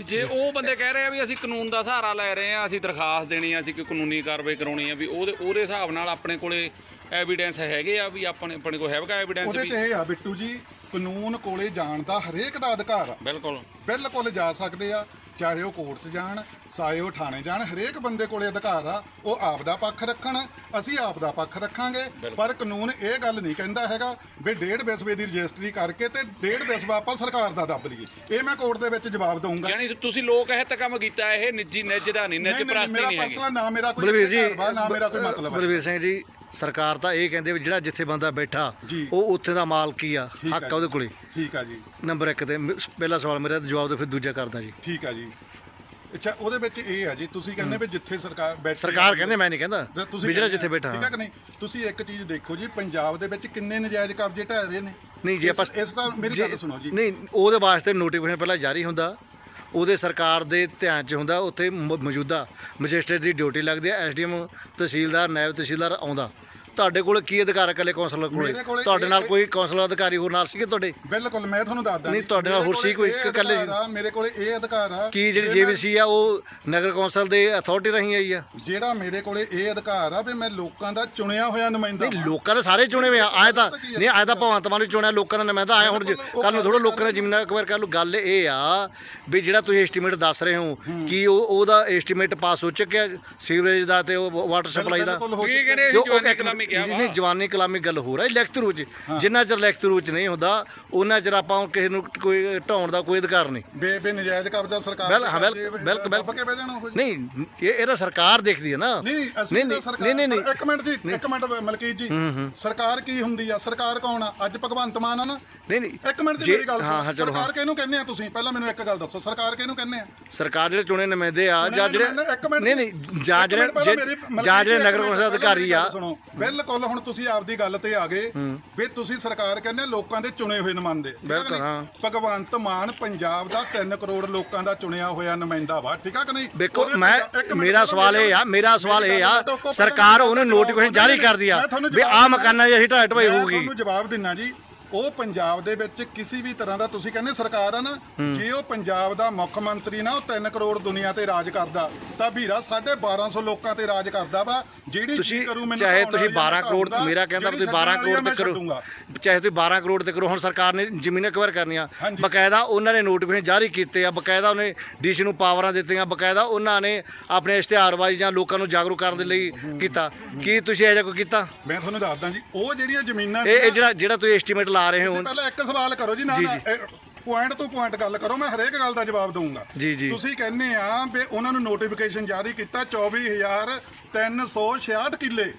ਜੇ ਉਹ ਬੰਦੇ ਕਹਿ ਰਹੇ ਆ ਵੀ ਅਸੀਂ ਕਾਨੂੰਨ ਦਾ ਸਹਾਰਾ ਲੈ ਰਹੇ ਆ, ਅਸੀਂ ਦਰਖਾਸਤ ਦੇਣੀ ਆ, ਅਸੀਂ ਕੋਈ ਕਾਨੂੰਨੀ ਕਾਰਵਾਈ ਕਰਾਉਣੀ ਆ, ਵੀ ਉਹਦੇ ਉਹਦੇ ਹਿਸਾਬ ਨਾਲ ਆਪਣੇ ਕੋਲੇ ਐਵੀਡੈਂਸ ਹੈਗੇ ਆ ਵੀ ਆਪਣੇ ਆਪਣੇ ਕੋਲ ਹੈਗਾ ਐਵੀਡੈਂਸ ਉਹਦੇ ਵੀ। 'ਚ ਇਹ ਆ ਬਿੱਟੂ ਜੀ ਕਾਨੂੰਨ ਕੋਲੇ ਜਾਣ ਦਾ ਹਰੇਕ ਦਾ ਅਧਿਕਾਰ ਆ। ਬਿਲਕੁਲ। ਬਿਲਕੁਲ ਜਾ ਸਕਦੇ ਆ ਚਾਹੇ ਉਹ ਕੋਰਟ 'ਚ ਜਾਣ ਚਾਹੇ ਉਹ ਥਾਣੇ ਜਾਣ ਹਰੇਕ ਬੰਦੇ ਕੋਲੇ ਅਧਿਕਾਰ ਆ ਉਹ ਆਪ ਦਾ ਪੱਖ ਰੱਖਣ ਅਸੀਂ ਆਪ ਦਾ ਪੱਖ ਰੱਖਾਂਗੇ। ਪਰ ਕਾਨੂੰਨ ਇਹ ਗੱਲ ਨਹੀਂ ਕਹਿੰਦਾ ਹੈਗਾ ਵੀ ਡੇਢ ਵਿਸਵੇ ਦੀ ਰਜਿਸਟਰੀ ਕਰਕੇ ਤੇ ਡੇਢ ਵਿਸਵਾ ਆਪਾਂ ਸਰਕਾਰ ਦਾ ਦੱਬ ਲਈਏ। ਇਹ ਮੈਂ ਕੋਰਟ ਦੇ ਵਿੱਚ ਜਵਾਬ ਦਊਂਗਾ। ਯਾਨੀ ਤੁਸੀਂ ਲੋਕ ਇਹ ਤਾਂ ਕੰਮ ਕੀਤਾ ਇਹ ਨਿੱਜੀ ਨਿੱਜ ਦਾ ਨਹੀਂ ਨਿੱਜ ਨਹੀਂ, ਪ੍ਰਸਤੀ ਮੇਰਾ ਨਹੀਂ ਹੈਗੀ। ਫੈਸਲਾ ਨਾ ਮੇਰਾ ਕੋਈ ਬਲਵੀਰ ਜੀ ਨਾ ਮੇਰਾ ਕੋਈ ਮਤਲਬ ਹੈ। ਬਲਵੀਰ ਸਿੰਘ ਜੀ ਸਰਕਾਰ ਤਾਂ ਇਹ ਕਹਿੰਦੇ ਵੀ ਜਿਹੜਾ ਜਿੱਥੇ ਬੰਦਾ ਬੈਠਾ ਜੀ। ਉਹ ਉੱਥੇ ਦਾ ਮਾਲਕ ਹੀ ਆ ਠੀਕ ਹੱਕ ਆ ਆ ਉਹਦੇ ਕੋਲੇ। ਠੀਕ ਆ ਜੀ। ਨੰਬਰ 1 ਤੇ ਮ- ਪਹਿਲਾ ਸਵਾਲ ਮੇਰਾ ਤੇ ਜਵਾਬ ਦੇ ਫਿਰ ਦੂਜਾ ਕਰਦਾ ਜੀ। ਠੀਕ ਆ ਜੀ। ਅੱਛਾ ਉਹਦੇ ਵਿੱਚ ਇਹ ਆ ਜੀ ਤੁਸੀਂ ਕਹਿੰਦੇ ਵੀ ਜਿੱਥੇ ਸਰਕਾਰ ਬੈਠੀ ਸਰਕਾਰ ਕਹਿੰਦੇ ਮੈਂ ਨਹੀਂ ਕਹਿੰਦਾ ਵੀ ਜਿਹੜਾ ਜਿੱਥੇ ਬੈਠਾ। ਠੀਕ ਹੈ ਕਿ ਨਹੀਂ? ਤੁਸੀਂ ਇੱਕ ਚੀਜ਼ ਦੇਖੋ ਜੀ ਪੰਜਾਬ ਦੇ ਵਿੱਚ ਕਿੰਨੇ ਨਜਾਇਜ਼ ਕਬਜ਼ੇ ਢਹਿ ਰਹੇ ਨੇ। ਨਹੀਂ ਜੇ ਆਪਾਂ ਇਸ- ਇਸ ਦਾ ਮੇਰੀ ਜੇ- ਗੱਲ ਸੁਣੋ ਜੀ। ਨਹੀਂ ਉਹਦੇ ਵਾਸਤੇ ਨੋਟੀਫਿਕੇਸ਼ਨ ਪਹਿਲਾਂ ਜਾਰੀ ਹੁੰਦਾ। ਉਹਦੇ ਸਰਕਾਰ ਦੇ ਧਿਆਨ 'ਚ ਹੁੰਦਾ, ਉੱਥੇ ਮ- ਮੌਜੂਦਾ ਮੈਜਿਸਟਰੇਟ ਦੀ ਡਿਊਟੀ ਲੱਗਦੀ ਹੈ, ਐਸਡੀਐਮ ਤਹਿਸੀਲਦਾਰ ਨਾਇਬ ਤਹਿਸੀਲਦਾਰ ਆਉਂਦਾ। ਤੁਹਾਡੇ ਕੋਲ ਕੀ ਅਧਿਕਾਰ ਹੈ ਇਕੱਲੇ ਕੌਂਸਲਰ ਕੋਲੇ ਮੇਰੇ ਕੋਲੇ ਤੁਹਾਡੇ ਨਾਲ ਕੋਈ ਕੌਂਸਲਰ ਅਧਿਕਾਰੀ ਹੋਰ ਨਾਲ ਸੀਗੇ ਤੁਹਾਡੇ ਬਿਲਕੁਲ ਮੈਂ ਤੁਹਾਨੂੰ ਦੱਸਦਾ ਨਹੀਂ। ਤੁਹਾਡੇ ਨਾਲ ਹੋਰ ਸੀ ਕੋਲੇ ਕੋਈ? ਇਹ ਇਕੱਲੇ ਸੀ? ਮੇਰੇ ਕੋਲੇ ਇਹ ਅਧਿਕਾਰ ਆ ਕੀ ਜਿਹੜੀ ਜੇ ਜੇਬੀਸੀ ਆ ਉਹ ਨਗਰ ਕੌਂਸਲ ਦੇ ਅਥਾਰਟੀ ਰਹੀ ਆਈ ਆ ਜਿਹੜਾ ਮੇਰੇ ਕੋਲੇ ਇਹ ਅਧਿਕਾਰ ਆ ਵੀ ਮੈਂ ਲੋਕਾਂ ਦਾ ਚੁਣਿਆ ਹੋਇਆ ਨੁਮਾਇੰਦਾ ਨਹੀਂ ਲੋਕਾਂ ਦੇ ਸਾਰੇ ਚੁਣੇ ਹੋਏ ਆ ਆਏ ਤਾਂ ਨਹੀਂ ਆਏ ਤਾਂ ਭਗਵੰਤ ਮਾਨ ਨੇ ਚੁਣਿਆ ਲੋਕਾਂ ਦਾ ਨੁਮਾਇੰਦਾ ਆਇਆ ਹੁਣ ਕੱਲ ਨੂੰ ਥੋੜਾ ਲੋਕਾਂ ਦਾ ਜ਼ਮੀਨਾਂ ਅਕਵਾਇਰ ਕਰ ਲਓ ਗੱਲ ਇਹ ਆ ਵੀ ਜਿਹੜਾ ਤੁਸੀਂ ਐਸਟੀਮੇਟ ਦੱਸ ਰਹੇ ਹੋ ਕੀ ਉਹ ਉਹਦਾ ਐਸਟੀਮੇਟ ਪਾਸ ਹੋ ਚੁੱਕਿਆ ਸੀਵਰੇਜ ਦਾ ਤੇ ਉਹ ਵਾਟਰ ਸਪਲਾਈ ਦਾ ਬਿਲਕੁਲ ਹੋ ਕੀ ਚੁੱਕਿਆ। ਕਹਿੰਦੇ ਜੋ ਉਹ ਇੱਕ- ਕਿਹਾ ਵਾ। ਨਹੀਂ ਜਵਾਨੀ ਕਲਾਮੀ ਗੱਲ ਹੋ ਰਹੀ ਲਿਖਤ ਰੂਪ ਚ ਜਿੰਨਾ ਚਿਰ ਲਿਖਤ ਰੂਪ ਚ ਨਹੀਂ ਹੁੰਦਾ ਉਹਨਾਂ ਚਿਰ ਆਪਾਂ ਕਿਸੇ ਨੂੰ ਕੋਈ ਢਾਉਣ ਦਾ ਕੋਈ ਅਧਿਕਾਰ ਨਹੀਂ। ਬੇ ਬੇ ਨਜਾਇਜ਼ ਕਬਜ਼ਾ ਸਰਕਾਰ ਬਿਲ ਬਿਲ ਬਿਲ ਬਿਲ ਦੱਬ ਕੇ ਬਹਿ ਜਾਣਾ। ਨਹੀਂ ਇਹ ਇਹ ਤਾਂ ਸਰਕਾਰ ਦੇਖਦੀ ਹੈ ਨਾ। ਨਹੀਂ ਅਸੀਂ ਨਹੀਂ ਨਹੀਂ ਨਹੀਂ ਨਹੀਂ ਇੱਕ ਮਿੰਟ ਜੀ ਇੱਕ ਮਿੰਟ ਮਲਕੀਤ ਜੀ। ਸਰਕਾਰ ਕੀ ਹੁੰਦੀ ਆ? ਸਰਕਾਰ ਕੌਣ ਆ? ਅੱਜ ਭਗਵੰਤ ਮਾਨ ਆ ਨਾ। ਨਹੀਂ ਨਹੀਂ। ਇੱਕ ਮਿੰਟ ਦੀ ਜੇ- ਮੇਰੀ ਗੱਲ ਹਾਂ ਹਾਂ ਸੁਣੋ। ਸਰਕਾਰ ਕਿਹਨੂੰ ਕਹਿੰਦੇ ਆ ਤੁਸੀਂ? ਪਹਿਲਾਂ ਮੈਨੂੰ ਇੱਕ ਗੱਲ ਦੱਸੋ। ਸਰਕਾਰ ਕਿਹਨੂੰ ਕਹਿੰਦੇ ਆ? ਸਰਕਾਰ ਜਿਹੜੇ ਚੁਣੇ ਨੁਮਾਇੰਦੇ ਆ ਜਾਂ ਜਿਹੜੇ ਨਹੀਂ। ਨਹੀਂ ਜਾਂ ਜਿਹੜੇ ਜਾਂ ਨਗਰ ਕੌਂਸਲ ਅਧਿਕਾਰੀ ਆ। ਸੁਣੋ। ਬਿਲਕੁਲ ਹੁਣ ਤੁਸੀਂ ਆਪਦੀ ਗੱਲ ਤੇ ਆ ਗਏ ਵੀ ਤੁਸੀਂ ਸਰਕਾਰ ਕਹਿੰਦੇ ਲੋਕਾਂ ਦੇ ਚੁਣੇ ਹੋਏ ਨੁਮਾਇੰਦੇ ਬਿਲਕੁਲ? ਹਾਂ। ਭਗਵੰਤ ਮਾਨ ਪੰਜਾਬ ਦਾ 3 ਕਰੋੜ ਲੋਕਾਂ ਦਾ ਚੁਣਿਆ ਹੋਇਆ ਨੁਮਾਇੰਦਾ ਵਾ। ਠੀਕ ਆ ਕਿ ਨਹੀਂ? ਦੇਖੋ ਮੈਂ ਮੇਰਾ ਸਵਾਲ ਇਹ ਆ ਮੇਰਾ ਸਵਾਲ ਇਹ ਆ ਸਰਕਾਰ ਉਹਨੂੰ ਨੋਟੀਫਿਕੇਸ਼ਨ ਜਾਰੀ ਕਰਦੀ ਆ ਮੈਂ ਤੁਹਾਨੂੰ ਵੀ ਆ ਮਕਾਨਾਂ 'ਚ ਅਸੀਂ ਢਾਈ ਢਵਾਈ ਹੋਊਗੀ। ਤੁਹਾਨੂੰ ਜਵਾਬ ਦਿੰਨਾ ਜੀ। ਉਹ ਪੰਜਾਬ ਦੇ ਵਿੱਚ ਕਿਸੇ ਵੀ ਤਰ੍ਹਾਂ ਦਾ ਤੁਸੀਂ ਕਹਿੰਦੇ ਸਰਕਾਰ ਆ ਨਾ ਜੇ ਉਹ ਪੰਜਾਬ ਦਾ ਮੁੱਖ ਮੰਤਰੀ ਨਾ ਉਹ 3 ਕਰੋੜ ਦੁਨੀਆ ਤੇ ਰਾਜ ਕਰਦਾ ਤਾਂ ਵੀਰਾ 1250 ਲੋਕਾਂ ਤੇ ਰਾਜ ਕਰਦਾ ਵਾ ਜਿਹੜੀ ਤੁਸੀਂ ਚੀਜ਼ ਕਰੂ ਮੈਨੂੰ ਚਾਹੇ ਤੁਸੀਂ ਵਾਲੀ ਆ, 12 ਕਰੋੜ ਮੇਰਾ ਕਹਿੰਦਾ ਤੁਸੀਂ ਜਿਹੜੀ 12 ਛੱਡਣ ਵਾਲੀ ਆ, ਕਰੋੜ ਤੇ ਕਰੋ। ਚਾਹੇ ਤੁਸੀਂ 12 ਕਰੋੜ ਤੇ ਕਰੋ ਹੁਣ ਸਰਕਾਰ ਨੇ ਜ਼ਮੀਨਾਂ ਕਵਰ ਕਰਨੀਆਂ। ਬਕਾਇਦਾ ਉਹਨਾਂ ਨੇ ਨੋਟੀਫਿਕੇਸ਼ਨ ਜਾਰੀ ਕੀਤੇ ਆ ਬਕਾਇਦਾ ਉਹਨੇ ਡੀਸੀ ਨੂੰ ਪਾਵਰਾਂ ਦਿੱਤੀਆਂ ਬਕਾਇਦਾ ਉਹਨਾਂ ਨੇ ਆਪਣੇ ਇਸ਼ਤਿਹਾਰਬਾਜ਼ੀ ਜਾਂ ਲੋਕਾਂ ਨੂੰ ਜਾਗਰੂਕ ਕਰਨ ਦੇ ਲਈ ਕੀਤਾ ਕੀ ਤੁਸੀਂ ਇਹ ਜਿਹਾ ਕੋਈ ਕੀਤਾ ਮੈਂ ਤੁਹਾਨੂੰ ਦੱਸਦਾ ਜੀ ਉਹ ਜਿਹੜੀਆਂ ਜ਼ਮੀਨਾਂ ਇਹ ਜਿਹੜਾ ਜਿਹੜਾ ਤੁਸੀਂ ਐਸਟੀਮੇਟ ਲਾ ਰਹੇ ਹੋ ਪਹਿਲਾਂ ਇੱਕ ਸਵਾਲ ਕਰੋ ਜੀ ਨਾ। ਪੁਆਇੰਟ ਤੋਂ ਪੁਆਇੰਟ ਗੱਲ ਕਰੋ ਮੈਂ ਹਰੇਕ ਗੱਲ ਦਾ ਜਵਾਬ ਦਊਂਗਾ। ਜੀ, ਜੀ। ਤੁਸੀਂ ਕਹਿੰਦੇ ਆ ਵੀ ਉਹਨਾਂ ਨੂੰ ਨੋਟੀਫਿਕੇਸ਼ਨ ਜਾਰੀ ਕੀਤਾ 24366 ਕਿੱਲੇ।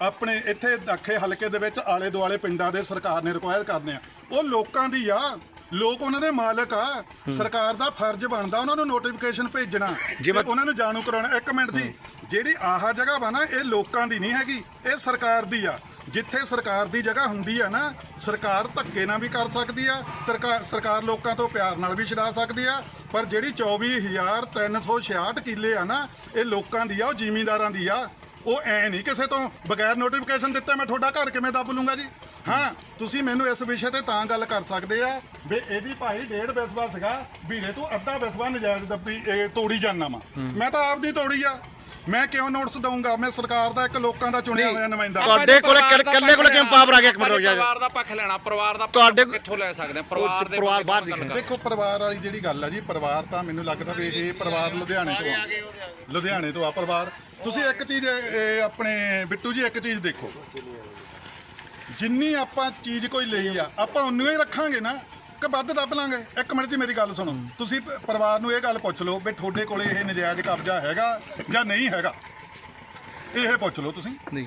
ਆਪਣੇ ਇੱਥੇ ਦਾਖੇ ਹਲਕੇ ਦੇ ਵਿੱਚ ਆਲੇ ਦੁਆਲੇ ਪਿੰਡਾਂ ਦੇ ਸਰਕਾਰ ਨੇ ਰਿਕੁਆਇਰ ਕਰਨੇ ਆ। ਉਹ ਲੋਕਾਂ ਦੀ ਆ ਲੋਕ ਉਹਨਾਂ ਦੇ ਮਾਲਕ ਆ। ਸਰਕਾਰ ਦਾ ਫਰਜ਼ ਬਣਦਾ ਉਹਨਾਂ ਨੂੰ ਨੋਟੀਫਿਕੇਸ਼ਨ ਭੇਜਣਾ ਜਿਵੇਂ- ਉਹਨਾਂ ਨੂੰ ਜਾਣੂ ਕਰਾਉਣਾ। ਇੱਕ ਮਿੰਟ ਜੀ ਜਿਹੜੀ ਆਹ ਜਗ੍ਹਾ ਵਾ ਨਾ ਇਹ ਲੋਕਾਂ ਦੀ ਨਹੀਂ ਹੈਗੀ ਇਹ ਸਰਕਾਰ ਦੀ ਆ। ਜਿੱਥੇ ਸਰਕਾਰ ਦੀ ਜਗ੍ਹਾ ਹੁੰਦੀ ਆ ਨਾ, ਸਰਕਾਰ ਧੱਕੇ ਨਾਲ ਵੀ ਕਰ ਸਕਦੀ ਆ ਸਰਕਾਰ ਸਰਕਾਰ ਲੋਕਾਂ ਤੋਂ ਪਿਆਰ ਨਾਲ ਵੀ ਛਡਾ ਸਕਦੀ ਆ, ਪਰ ਜਿਹੜੀ 24366 ਕਿੱਲੇ ਆ ਨਾ, ਇਹ ਲੋਕਾਂ ਦੀ ਆ, ਉਹ ਜ਼ਿਮੀਂਦਾਰਾਂ ਦੀ ਆ, ਉਹ ਐ ਨਹੀਂ ਕਿਸੇ ਤੋਂ ਬਗੈਰ ਨੋਟੀਫਿਕੇਸ਼ਨ ਦਿੱਤੇ, ਮੈਂ ਤੁਹਾਡਾ ਘਰ ਕਿਵੇਂ ਦੱਬ ਲੂੰਗਾ ਜੀ? ਹਾਂ, ਤੁਸੀਂ ਮੈਨੂੰ ਇਸ ਵਿਸ਼ੇ ਤੇ ਤਾਂ ਗੱਲ ਕਰ ਸਕਦੇ ਆ, ਵੀ ਇਹਦੀ ਭਾਈ ਡੇਢ ਬਿਸਵਾ ਸੀਗਾ, ਵੀਰੇ ਤੂੰ ਅੱਧਾ ਬਿਸਵਾ ਨਜਾਇਜ਼ ਦੱਬੀ, ਇਹ ਤੋੜੀ ਜਾਨਾ ਵਾ। ਮੈਂ ਤਾਂ ਆਪ ਦੀ ਤੋੜੀ ਆ। ਮੈਂ ਕਿਉਂ ਨੋਟਿਸ ਦਊਂਗਾ? ਮੈਂ ਸਰਕਾਰ ਦਾ ਇੱਕ ਲੋਕਾਂ ਦਾ ਚੁਣਿਆ ਹੋਇਆ ਨੁਮਾਇੰਦਾ। ਤੁਹਾਡੇ ਕੋਲੇ ਕੱਲ- ਕੱਲੇ ਕਿਵੇਂ ਪਾਵਰ ਆ ਗਿਆ ਇੱਕ ਮਿੰਟ ਰੁਕ ਜਾ ਪਰਿਵਾਰ ਦਾ ਪੱਖ ਲੈਣਾ ਪਰਿਵਾਰ ਦਾ ਪੱਖ ਤੁਹਾਡੇ- ਕਿੱਥੋਂ ਲੈ ਸਕਦੇ ਆ ਪਰਿਵਾਰ ਦੇ ਪਰਿਵਾਰ ਬਾਹਰ। ਕਰ। ਦੇਖੋ ਪਰਿਵਾਰ ਵਾਲੀ ਜਿਹੜੀ ਗੱਲ ਆ ਜੀ ਪਰਿਵਾਰ ਤਾਂ ਮੈਨੂੰ ਲੱਗਦਾ ਵੀ ਇਹ ਪਰਿਵਾਰ ਲੁਧਿਆਣੇ ਤੋਂ ਆ। ਲੁਧਿਆਣੇ ਤੋਂ ਆ ਪਰਿਵਾਰ। ਤੁਸੀਂ ਇੱਕ ਚੀਜ਼ ਆਪਣੇ ਬਿੱਟੂ ਜੀ ਇੱਕ ਚੀਜ਼ ਦੇਖੋ। ਜਿੰਨੀ ਆਪਾਂ ਚੀਜ਼ ਕੋਈ ਲਈ ਆ ਆਪਾਂ ਉਨੀ ਹੀ ਰੱਖਾਂਗੇ ਨਾ। ਕਿ ਵੱਧ ਦੱਬ ਲਾਂਗੇ। ਇੱਕ ਮਿੰਟ ਜੀ, ਮੇਰੀ ਗੱਲ ਸੁਣੋ। ਤੁਸੀਂ ਪ- ਪਰਿਵਾਰ ਨੂੰ ਇਹ ਗੱਲ ਪੁੱਛ ਲਓ ਵੀ ਤੁਹਾਡੇ ਕੋਲੇ ਇਹ ਨਜਾਇਜ਼ ਕਬਜ਼ਾ ਹੈਗਾ ਜਾਂ ਨਹੀਂ ਹੈਗਾ? ਇਹ ਪੁੱਛ ਲਓ ਤੁਸੀਂ। ਨਹੀਂ,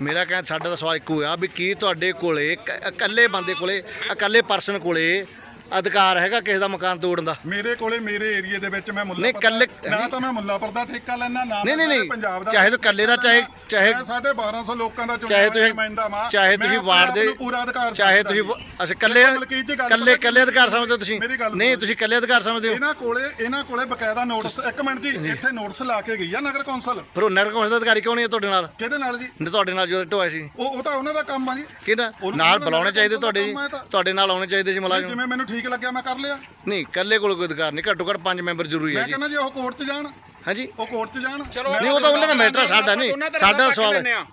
ਮੇਰਾ ਕਹਿ ਸਾਡਾ ਤਾਂ ਸਵਾਲ ਇੱਕੋ ਆ ਵੀ ਕੀ ਤੁਹਾਡੇ ਕੋਲੇ, ਕ, ਇਕੱਲੇ ਬੰਦੇ ਕੋਲੇ, ਇਕੱਲੇ ਪਰਸਨ ਕੋਲੇ ਅਧਿਕਾਰ ਹੈਗਾ ਕਿਸੇ ਦਾ ਮਕਾਨ ਤੋੜਨ ਦਾ? ਮੇਰੇ ਕੋਲੇ ਮੇਰੇ ਏਰੀਏ ਦੇ ਵਿੱਚ ਮੈਂ ਮੁੱਲਾਪੁਰ ਨਹੀਂ, ਕੱਲੇ- ਨਾ ਤਾਂ ਮੈਂ ਮੁੱਲਾਪੁਰ ਦਾ ਠੇਕਾ ਲੈਣਾ ਨਾ ਨਹੀਂ, ਮੈਂ ਨਹੀਂ, ਪੰਜਾਬ ਦਾ ਚਾਹੇ ਤਾਂ ਕੱਲੇ ਦਾ, ਚਾਹੇ- ਚਾਹੇ- ਸਾਢੇ 1200 ਲੋਕਾਂ ਦਾ ਚੁਣਿਆ ਚਾਹੇ ਹੋਇਆ ਤੁਸੀਂ ਨੁਮਾਇੰਦਾ ਵਾਂ। ਚਾਹੇ ਮੈਂ ਤੁਸੀਂ ਆਪਣੇ ਵਾਰਡ ਆਪ ਦੇ ਨੂੰ ਪੂਰਾ ਅਧਿਕਾਰ ਚਾਹੇ ਤੁਸੀਂ ਜੀ। ਅੱਛਾ ਕੱਲੇ ਮਲਕੀਤ ਜੀ ਗੱਲ ਕੱਲੇ ਪਤਾ ਕੱਲੇ ਅਧਿਕਾਰ ਸਮਝਦੇ ਹੋ ਤੁਸੀਂ? ਮੇਰੀ ਗੱਲ ਨਹੀਂ ਸੁਣੋ। ਤੁਸੀਂ ਕੱਲੇ ਅਧਿਕਾਰ ਸਮਝਦੇ ਹੋ? ਇਹਨਾਂ ਕੋਲੇ ਇਹਨਾਂ ਕੋਲੇ ਬਕਾਇਦਾ ਨੋਟਿਸ ਇੱਕ ਮਿੰਟ ਜੀ ਇੱਥੇ ਨੋਟਿਸ ਲਾ ਕੇ ਗਈ ਆ ਨਗਰ ਕੌਂਸਲ। ਫਿਰ ਉਹ ਨਗਰ ਕੌਂਸਲ ਦਾ ਅਧਿਕਾਰੀ ਕਿਉਂ ਨਹੀਂ ਹੈ ਤੁਹਾਡੇ ਨਾਲ? ਕਿਹਦੇ ਨਾਲ ਜੀ? ਨਹੀਂ ਤੁਹਾਡੇ ਨਾਲ ਜੋ ਢੋਇਆ ਸੀ। ਉਹ ਉਹ ਤਾਂ ਉਹਨਾਂ ਦਾ ਕੰਮ ਆ ਜੀ। ਕਿਹਦਾ? ਉਹਨੂੰ ਨਾਲ ਬੁਲਾਉਣੇ ਚਾਹੀਦੇ ਕੌਂਸਲ ਦਾ ਤੁਹਾਡੇ ਜੀ। ਕੰਮ ਹੈ ਤਾਂ। ਤੁਹਾਡੇ ਨਾਲ ਆਉਣੇ ਚਾਹੀਦੇ ਸੀ ਮੁਲਾਜ਼ਮ। ਜਿਵੇਂ ਮੈਨੂੰ ਠੀਕ ਲੱਗਿਆ ਮੈਂ ਕਰ ਲਿਆ। ਨਹੀਂ ਕੱਲੇ ਕੋਲ ਕੋਈ ਅਧਿਕਾਰ ਨਹੀਂ ਘੱਟੋ ਘੱਟ ਪੰਜ ਮੈਂਬਰ ਜ਼ਰੂਰੀ ਹੈ ਮੈਂ ਜੀ। ਕਹਿੰਦਾ ਜੀ ਉਹ ਕੋਰਟ 'ਚ ਜਾਣ। ਹਾਂਜੀ। ਉਹ ਕੋਰਟ 'ਚ ਜਾਣ। ਚਲੋ ਨਹੀਂ ਉਹ ਤਾਂ ਉਹਨਾਂ ਦਾ ਮੈਟਰ ਸਾਡਾ ਨਹੀਂ ਸਾਡਾ ਸਵਾਲ ਹੈ।